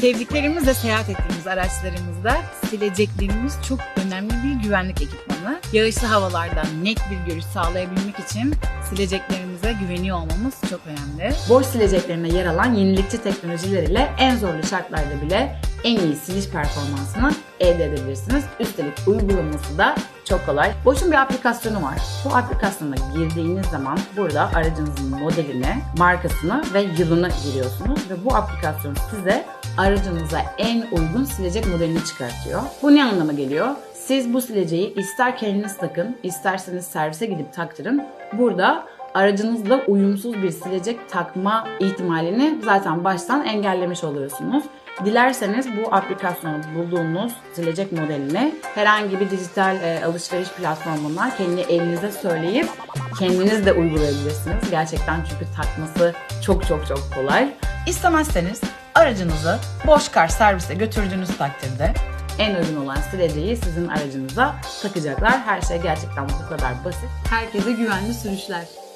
Sevdiklerimizle seyahat ettiğimiz araçlarımızda sileceklerimiz çok önemli bir güvenlik ekipmanı. Yağışlı havalarda net bir görüş sağlayabilmek için sileceklerimize güveniyor olmamız çok önemli. Boş sileceklerinde yer alan yenilikçi teknolojiler ile en zorlu şartlarda bile en iyi siliş performansını elde edebilirsiniz. Üstelik uygulaması da çok kolay. Boş'un bir aplikasyonu var. Bu aplikasyona girdiğiniz zaman burada aracınızın modelini, markasını ve yılını giriyorsunuz ve bu aplikasyon size aracınıza en uygun silecek modelini çıkartıyor. Bu ne anlama geliyor? Siz bu sileceği ister kendiniz takın, isterseniz servise gidip taktırın. Burada aracınızla uyumsuz bir silecek takma ihtimalini zaten baştan engellemiş oluyorsunuz. Dilerseniz bu aplikasyonu bulduğunuz silecek modelini herhangi bir dijital e, alışveriş platformundan kendi elinize söyleyip kendiniz de uygulayabilirsiniz. Gerçekten çünkü takması çok çok çok kolay. İstemezseniz aracınızı boş kar servise götürdüğünüz takdirde en uygun olan sileceği sizin aracınıza takacaklar. Her şey gerçekten bu kadar basit. Herkese güvenli sürüşler.